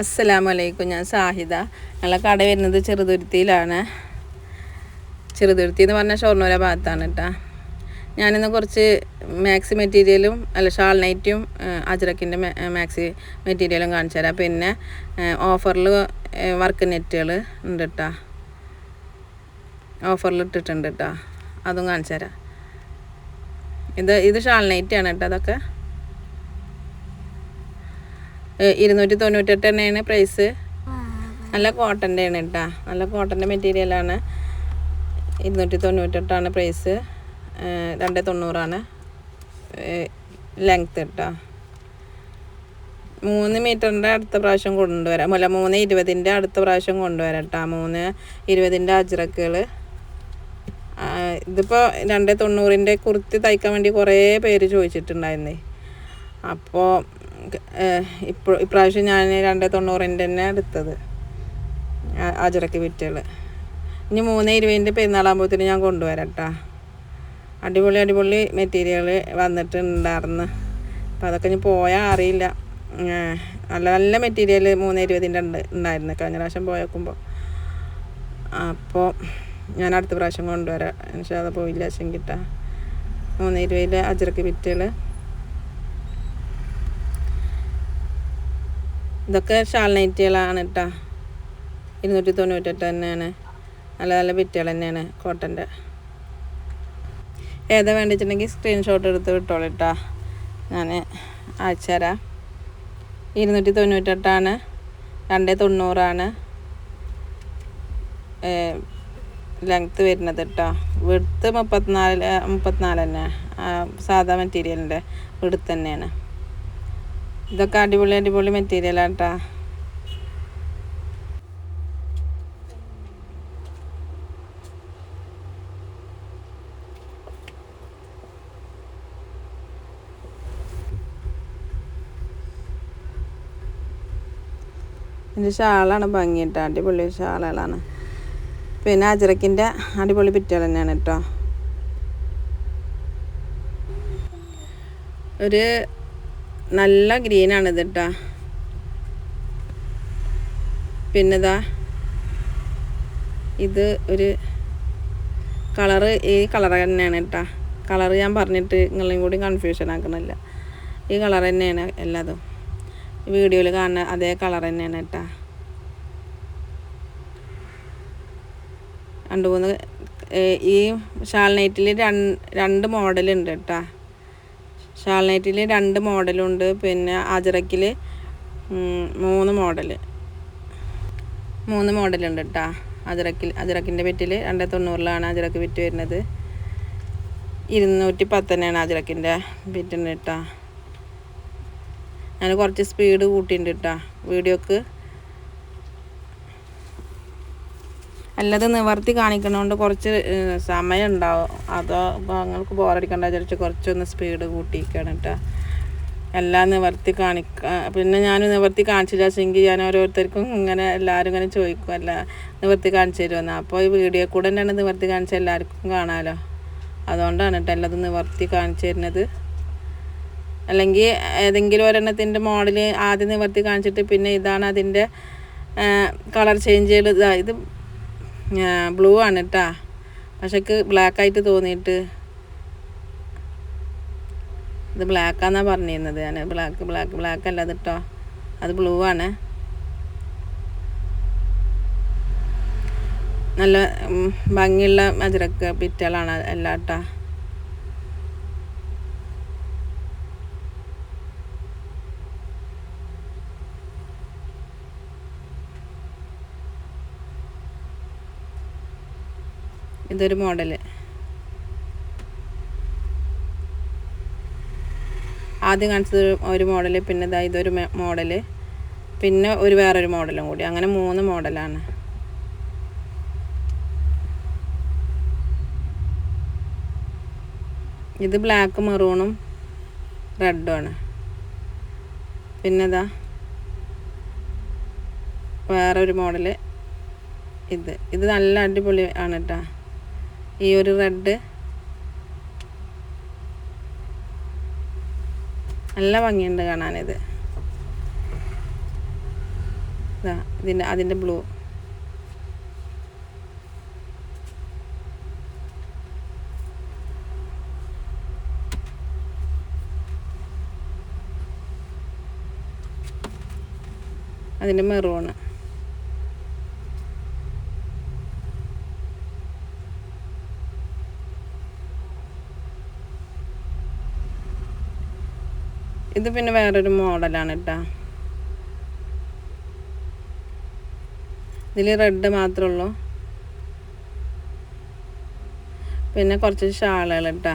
അസ്സലാമലൈക്കും ഞാൻ സാഹിദ. ഞങ്ങളെ കട വരുന്നത് ചെറുതുരുത്തിയിലാണ്. ചെറുതുരുത്തി എന്ന് പറഞ്ഞാൽ ഷൊർണൂര ഭാഗത്താണ് കേട്ടോ ഞാനിന്ന് കുറച്ച് മാക്സി മെറ്റീരിയലും അല്ല ഷാൾ നൈറ്റും അജ്രക്കിന്റെ മാക്സി മെറ്റീരിയലും കാണിച്ചു തരാം. പിന്നെ ഓഫറിൽ വർക്ക് നെറ്റുകൾ ഉണ്ട് കേട്ടോ ഓഫറിൽ ഇട്ടിട്ടുണ്ട് കേട്ടോ അതും കാണിച്ചു തരാം. ഇത് ഇത് ഷാൾ നൈറ്റാണ് കേട്ടോ അതൊക്കെ. ഇരുന്നൂറ്റി തൊണ്ണൂറ്റെട്ട് തന്നെയാണ് പ്രൈസ് നല്ല കോട്ടന്റെ ആണ് കേട്ടോ നല്ല കോട്ടന്റെ മെറ്റീരിയലാണ്. ഇരുന്നൂറ്റി തൊണ്ണൂറ്റെട്ടാണ് പ്രൈസ് രണ്ട് തൊണ്ണൂറാണ് ലെങ്ത്ത് കേട്ടോ മൂന്ന് മീറ്ററിന്റെ അടുത്ത പ്രാവശ്യം കൊണ്ടുവരാം. അല്ല മൂന്ന് ഇരുപതിന്റെ അടുത്ത പ്രാവശ്യം കൊണ്ടുവരാം കേട്ടോ മൂന്ന് ഇരുപതിന്റെ അജ്രക്കുകൾ ഇതിപ്പോൾ രണ്ട് തൊണ്ണൂറിന്റെ കുർത്തി തയ്ക്കാൻ വേണ്ടി കുറേ പേര് ചോദിച്ചിട്ടുണ്ടായിരുന്നേ. അപ്പോൾ ഇപ്പോൾ ഇപ്രാവശ്യം ഞാൻ രണ്ട് തൊണ്ണൂറിന്റെ തന്നെ എടുത്തത്. ആ- അജറക്ക് വിറ്റുകൾ ഇനി മൂന്ന് ഇരുപതിന്റെ പെരുന്നാളാകുമ്പോഴത്തേന് ഞാൻ കൊണ്ടുവരാം കേട്ടോ അടിപൊളി അടിപൊളി മെറ്റീരിയൽ വന്നിട്ടുണ്ടായിരുന്നു അപ്പോൾ അതൊക്കെ ഇനി പോയാൽ അറിയില്ല. നല്ല നല്ല മെറ്റീരിയൽ മൂന്ന് ഇരുപതിന്റെ ഉണ്ട് ഉണ്ടായിരുന്നു കഴിഞ്ഞ പ്രാവശ്യം പോയേക്കുമ്പോൾ അപ്പോൾ ഞാൻ അടുത്ത പ്രാവശ്യം കൊണ്ടുവരാം. പക്ഷേ അത് പോയില്ല ചെങ്കിട്ട മൂന്ന് ഇരുപതിൽ അജറക്ക് വിറ്റുകൾ ഇതൊക്കെ ഷാൾ നൈറ്റികളാണ് കേട്ടോ ഇരുന്നൂറ്റി തൊണ്ണൂറ്റെട്ട് തന്നെയാണ്. നല്ല നല്ല ബിറ്റുകൾ തന്നെയാണ് കോട്ടന്റെ. ഏതാ വേണ്ടിച്ചിട്ടുണ്ടെങ്കിൽ സ്ക്രീൻഷോട്ട് എടുത്ത് വിട്ടോളൂ കേട്ടോ ഞാൻ അയച്ചു തരാം. ഇരുന്നൂറ്റി തൊണ്ണൂറ്റെട്ടാണ്. രണ്ട് തൊണ്ണൂറാണ്. ലെങ്ത്ത് വരുന്നത് കേട്ടോ വിടുത്ത് മുപ്പത്തിനാല് മുപ്പത്തിനാല് തന്നെ. സാധാ മെറ്റീരിയലിന്റെ വിടുത്ത് തന്നെയാണ്. ഇതൊക്കെ അടിപൊളി അടിപൊളി മെറ്റീരിയലാണ് കേട്ടോ ഇതിന്റെ ഷാളാണ് ഭംഗി കേട്ടോ അടിപൊളി ഷാളുകളാണ്. പിന്നെ അജറക്കിന്റെ അടിപൊളി പിറ്റുകൾ തന്നെയാണ് കേട്ടോ. ഒരു നല്ല ഗ്രീനാണ് ഇത് കേട്ടോ പിന്നെതാ ഇത് ഒരു കളറ് ഈ കളർ തന്നെയാണ് കേട്ടാ കളറ് ഞാൻ പറഞ്ഞിട്ട് നിങ്ങളെയും കൂടി കൺഫ്യൂഷൻ ആക്കണില്ല. ഈ കളർ തന്നെയാണ് എല്ലാതും. വീഡിയോയിൽ കാണുന്ന അതേ കളർ തന്നെയാണ് കേട്ടാ രണ്ട് മൂന്ന് ഈ ഷാൾ നൈറ്റിൽ രണ്ട് മോഡലുണ്ട് കേട്ടോ ഷാൾ നൈറ്റിൽ രണ്ട് മോഡലുണ്ട്. പിന്നെ അജറക്കിൽ മൂന്ന് മോഡൽ മൂന്ന് മോഡലുണ്ട് കേട്ടോ അജറക്കിൽ അജറക്കിന്റെ പെറ്റിൽ രണ്ട് തൊണ്ണൂറിലാണ് അജറക്ക് വിറ്റ് വരുന്നത്. ഇരുന്നൂറ്റി പത്തന്നെയാണ് അജറക്കിന്റെ ബിറ്റുണ്ട് കേട്ടോ ഞാൻ കുറച്ച് സ്പീഡ് കൂട്ടിയിട്ടുണ്ട് കേട്ടോ വീഡിയോക്ക് അല്ലാതെ നിവർത്തി കാണിക്കണോണ്ട് കുറച്ച് സമയം ഉണ്ടാവും അതോ നിങ്ങൾക്ക് ബോറടിക്കണ്ട വിചാരിച്ച് കുറച്ചൊന്ന് സ്പീഡ് കൂട്ടിയിരിക്കുകയാണ് കേട്ടോ എല്ലാം നിവർത്തി കാണിക്ക പിന്നെ ഞാൻ നിവർത്തി കാണിച്ചില്ല. വെച്ചെങ്കിൽ ഞാൻ ഓരോരുത്തർക്കും ഇങ്ങനെ എല്ലാവരും ഇങ്ങനെ ചോദിക്കും അല്ല നിവർത്തി കാണിച്ചു തരുമെന്ന് അപ്പോൾ ഈ വീഡിയോ കൂടെ തന്നെയാണ് നിവർത്തി കാണിച്ച എല്ലാവർക്കും കാണാമല്ലോ അതുകൊണ്ടാണ് കേട്ടോ എല്ലാതും നിവർത്തി കാണിച്ചു തരുന്നത്. അല്ലെങ്കിൽ ഏതെങ്കിലും ഒരെണ്ണത്തിന്റെ മോഡൽ ആദ്യം നിവർത്തി കാണിച്ചിട്ട് പിന്നെ ഇതാണ് അതിന്റെ കളർ ചേഞ്ച് ചെയ്ത് ഇത് ബ്ലൂ ആണ് കേട്ടാ പക്ഷെ ബ്ലാക്ക് ആയിട്ട് തോന്നിയിട്ട് ഇത് ബ്ലാക്കാന്നാ പറഞ്ഞിരുന്നത്. ഞാൻ ബ്ലാക്ക് ബ്ലാക്ക് ബ്ലാക്ക് അല്ല അത് കേട്ടോ അത് ബ്ലൂ ആണ്. നല്ല ഭംഗിയുള്ള മജറക്ക് പിറ്റകളാണ് എല്ലാം കേട്ടോ ഇതൊരു മോഡൽ. ആദ്യം കാണിച്ചത് ഒരു മോഡൽ പിന്നെ ഇതാ ഇതൊരു മോഡൽ പിന്നെ ഒരു വേറൊരു മോഡലും കൂടി. അങ്ങനെ മൂന്ന് മോഡലാണ്. ഇത് ബ്ലാക്ക് മെറൂണും റെഡും ആണ്. പിന്നെ ഇതാ വേറൊരു മോഡൽ ഇത്. ഇത് നല്ല അടിപൊളി ആണ് കേട്ടോ ഈ ഒരു റെഡ് നല്ല ഭംഗിയുണ്ട് കാണാനിത്. ഇതാ ഇതിന്റെ അതിന്റെ ബ്ലൂ അതിന്റെ മെറൂണ് ഇത് പിന്നെ വേറൊരു മോഡലാണ് കേട്ടോ ഇതിൽ റെഡ് മാത്രമേ ഉള്ളൂ പിന്നെ കുറച്ച് ഷാളുകൾ കേട്ടോ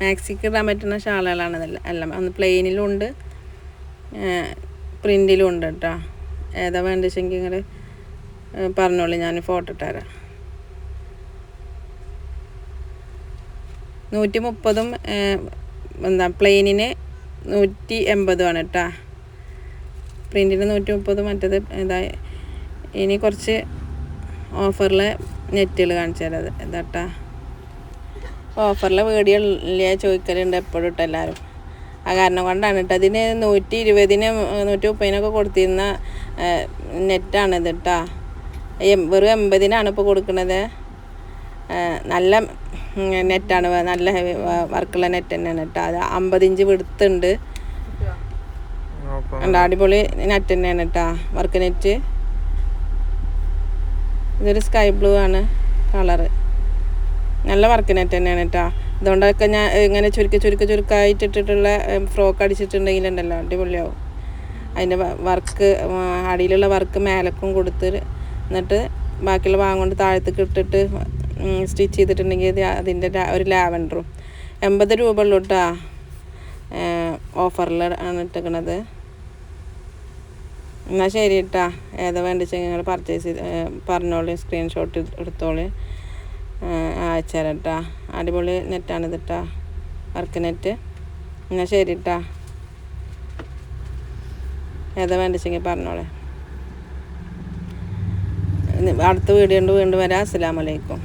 മാക്സിക്ക് ഇടാൻ പറ്റുന്ന ഷാളുകളാണ് എല്ലാം. ഒന്ന് പ്ലെയിനിലും ഉണ്ട്. പ്രിന്റിലും ഉണ്ട് കേട്ടോ ഏതാ വേണ്ടതെങ്കിൽ ഇങ്ങനെ പറഞ്ഞോളൂ. ഞാൻ ഫോട്ടോ ഇട്ടുതരാം നൂറ്റി മുപ്പതും എന്താ പ്ലെയിനിന് നൂറ്റി എൺപതുമാണ് കേട്ടോ പ്രിന്റിന് നൂറ്റി മുപ്പത് മറ്റേത് ഇതാ ഇനി കുറച്ച് ഓഫറിൽ നെറ്റുകൾ കാണിച്ചു തരാം. ഇതാട്ടാ ഓഫറിൽ വീഡിയോ ഇല്ല ചോദിക്കലുണ്ട് എപ്പോഴും ഇട്ട് എല്ലാവരും ആ കാരണം കൊണ്ടാണ് കേട്ടോ അതിന് നൂറ്റി ഇരുപതിന് നൂറ്റി മുപ്പതിനൊക്കെ കൊടുത്തിരുന്ന നെറ്റാണ് ഇത് കേട്ടോ വെറും എൺപതിനാണ് ഇപ്പോൾ കൊടുക്കുന്നത് നല്ല നെറ്റാണ്. നല്ല ഹെവി വർക്കുള്ള നെറ്റ് തന്നെയാണ് കേട്ടോ. അത് അമ്പത് ഇഞ്ച് വിടുത്തുണ്ട്. അടിപൊളി നെറ്റ് തന്നെയാണ് കേട്ടോ വർക്ക് നെറ്റ്. ഇതൊരു സ്കൈ ബ്ലൂ ആണ് കളറ്. നല്ല വർക്ക് നെറ്റ് തന്നെയാണ് കേട്ടോ. അതുകൊണ്ടൊക്കെ ഞാൻ ഇങ്ങനെ ചുരുക്കി ചുരുക്കി ഇട്ടിട്ടുള്ള ഫ്രോക്ക് അടിച്ചിട്ടുണ്ടെങ്കിലുണ്ടല്ലോ അടിപൊളിയാവും. അതിന്റെ വർക്ക് അടിയിലുള്ള വർക്ക് മേലക്കും കൊടുത്ത് എന്നിട്ട് ബാക്കിയുള്ള ഭാഗം കൊണ്ട് താഴത്തേക്ക് ഇട്ടിട്ട് സ്റ്റിച്ച് ചെയ്തിട്ടുണ്ടെങ്കിൽ അതിന്റെ ഒരു ലാവൻഡറും. എൺപത് രൂപ ഉള്ളൂ കേട്ടോ ഓഫറിൽ ആണ് ഇട്ടിരിക്കണത് എന്നാൽ ശരി കേട്ടാ ഏതാ വേണ്ടിച്ചെങ്കിൽ നിങ്ങൾ പർച്ചേസ് ചെയ്ത് പറഞ്ഞോളൂ സ്ക്രീൻഷോട്ട് എടുത്തോളി. അയച്ചു കേട്ടാ അടിപൊളി നെറ്റാണ് ഇത് കേട്ടാ വർക്ക് നെറ്റ് എന്നാൽ ശരി കേട്ടാ ഏതാ വേണ്ടിച്ചെങ്കിൽ പറഞ്ഞോളേ. അടുത്ത വീഡിയോ ഉണ്ട് വീണ്ടും വരാം. അസ്സാം വലൈക്കും